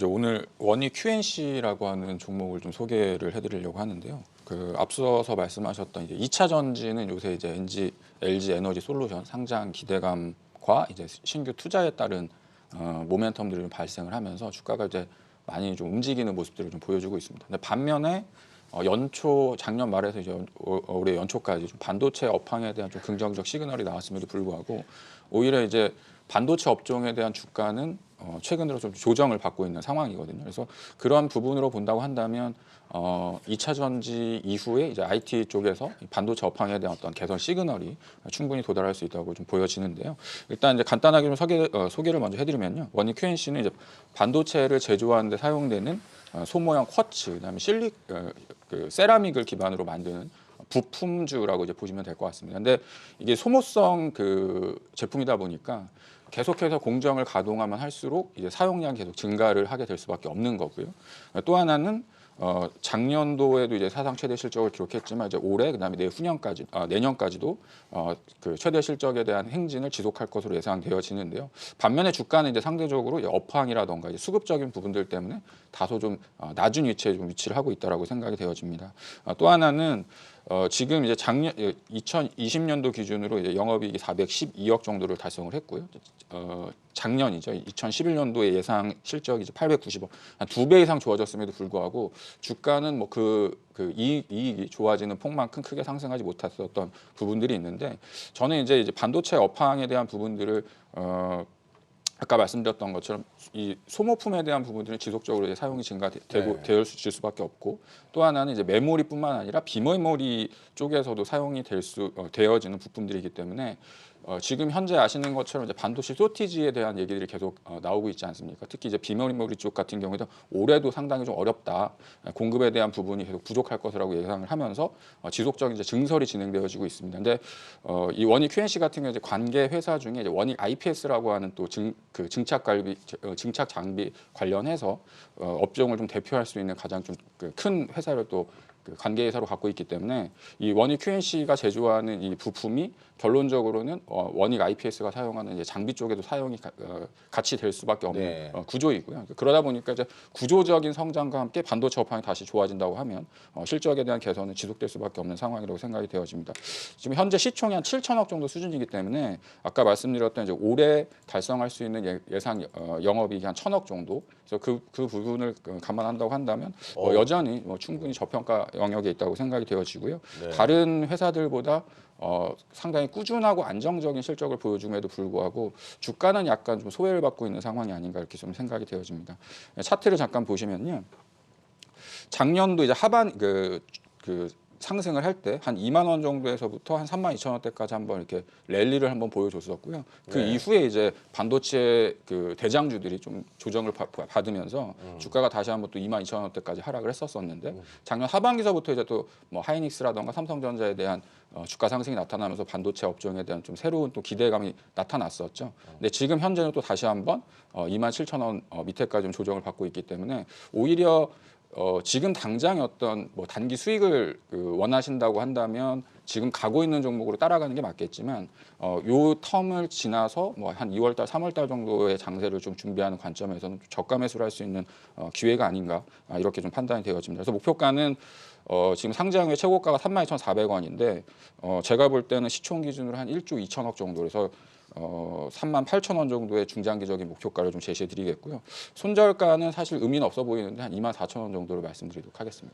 이제 오늘 원희 QNC라고 하는 종목을 좀 소개를 해드리려고 하는데요. 그 앞서서 말씀하셨던 이제 2차 전지는 요새 이제 NG, LG 에너지 솔루션 상장 기대감과 이제 신규 투자에 따른 어, 모멘텀들이 좀 발생을 하면서 주가가 이제 많이 좀 움직이는 모습들을 좀 보여주고 있습니다. 근데 반면에 어, 연초 작년 말에서 이제 연- 올- 올해 연초까지 좀 반도체 업황에 대한 좀 긍정적 시그널이 나왔음에도 불구하고 오히려 이제 반도체 업종에 대한 주가는 어, 최근 들어 좀 조정을 받고 있는 상황이거든요. 그래서 그런 부분으로 본다고 한다면 어, 2차 전지 이후에 이제 IT 쪽에서 이 반도체 업황에 대한 어떤 개선 시그널이 충분히 도달할 수 있다고 좀 보여지는데요. 일단 이제 간단하게 좀 소개, 어, 소개를 먼저 해드리면요. 원희 QNC는 이제 반도체를 제조하는데 사용되는 어, 소모형 쿼츠, 그다음에 실리, 어, 그 세라믹을 기반으로 만드는 부품주라고 이제 보시면 될 것 같습니다. 근데 이게 소모성 그 제품이다 보니까 계속해서 공정을 가동하면 할수록 이제 사용량이 계속 증가를 하게 될 수밖에 없는 거고요. 또 하나는 어, 작년도에도 이제 사상 최대 실적을 기록했지만 이제 올해 그다음에 내후년까지 아, 내년까지도 어, 그 최대 실적에 대한 행진을 지속할 것으로 예상되어지는데요. 반면에 주가는 이제 상대적으로 업황이라던가 이제 수급적인 부분들 때문에 다소 좀 어, 낮은 위치에 좀 위치를 하고 있다라고 생각이 되어집니다. 어, 또 하나는 어, 지금 이제 작년 2020년도 기준으로 이제 영업이익이 412억 정도를 달성을 했고요. 어, 작년이죠. 2011년도에 예상 실적이 이제 890억, 한 두 배 이상 좋아졌음에도 불구하고 주가는 뭐그 그 이익, 이익이 좋아지는 폭만큼 크게 상승하지 못했었던 부분들이 있는데 저는 이제 이제 반도체 업황에 대한 부분들을 어 아까 말씀드렸던 것처럼 이 소모품에 대한 부분들은 지속적으로 이제 사용이 증가되고 네. 되어 질 수밖에 없고 또 하나는 이제 메모리뿐만 아니라 비메모리 쪽에서도 사용이 될 수 어, 되어지는 부품들이기 때문에 어, 지금 현재 아시는 것처럼 이제 반도체 쇼티지에 대한 얘기들이 계속 어, 나오고 있지 않습니까? 특히 이제 비메모리 쪽 같은 경우에도 올해도 상당히 좀 어렵다. 공급에 대한 부분이 계속 부족할 것이라고 예상을 하면서 어, 지속적인 이제 증설이 진행되어지고 있습니다. 근데 어, 이 원익 QNC 같은 경우 이제 관계 회사 중에 이제 원익 IPS라고 하는 또 증그 증착 갈비 어, 증착 장비 관련해서 어, 업종을 좀 대표할 수 있는 가장 좀 큰 회사를 또 그 관계 회사로 갖고 있기 때문에 이 원익 QNC가 제조하는 이 부품이 결론적으로는 어, 원익 IPS가 사용하는 이제 장비 쪽에도 사용이 가, 어, 같이 될 수밖에 없는 네. 어, 구조이고요. 그러다 보니까 이제 구조적인 성장과 함께 반도체 업황이 다시 좋아진다고 하면 어, 실적에 대한 개선은 지속될 수밖에 없는 상황이라고 생각이 되어집니다. 지금 현재 시총이 한 7천억 정도 수준이기 때문에 아까 말씀드렸던 이제 올해 달성할 수 있는 예- 예상 어, 영업이익이 한 천억 정도. 그래서 그, 그 부분을 어, 감안한다고 한다면 뭐 어. 여전히 뭐 충분히 저평가 영역에 있다고 생각이 되어지고요. 네. 다른 회사들보다 어, 상당히 꾸준하고 안정적인 실적을 보여줌에도 불구하고 주가는 약간 좀 소외를 받고 있는 상황이 아닌가 이렇게 좀 생각이 되어집니다. 차트를 잠깐 보시면요. 작년도 이제 하반 그, 그 상승을 할 때 한 2만 원 정도에서부터 한 3만 2천 원대까지 한번 이렇게 랠리를 한번 보여줬었고요. 그 네. 이후에 이제 반도체 그 대장주들이 좀 조정을 바- 받으면서 주가가 다시 한번 또 2만 2천 원대까지 하락을 했었었는데 작년 하반기서부터 이제 또 뭐 하이닉스라던가 삼성전자에 대한 어, 주가 상승이 나타나면서 반도체 업종에 대한 좀 새로운 또 기대감이 나타났었죠. 근데 지금 현재는 또 다시 한번 어, 2만 7천 원 어, 밑에까지 좀 조정을 받고 있기 때문에 오히려 어, 지금 당장의 어떤 뭐 단기 수익을 그 원하신다고 한다면 지금 가고 있는 종목으로 따라가는 게 맞겠지만 어, 요 텀을 지나서 뭐 한 2월달, 3월달 정도의 장세를 좀 준비하는 관점에서는 좀 저가 매수를 할 수 있는 어, 기회가 아닌가 아, 이렇게 좀 판단이 되어집니다. 그래서 목표가는 어, 지금 상장 후에 최고가가 32,400원인데 어, 제가 볼 때는 시총 기준으로 한 1조 2천억 정도 그래서 어, 3만 8천 원 정도의 중장기적인 목표가를 좀 제시해 드리겠고요. 손절가는 사실 의미는 없어 보이는데 한 2만 4천 원 정도로 말씀드리도록 하겠습니다.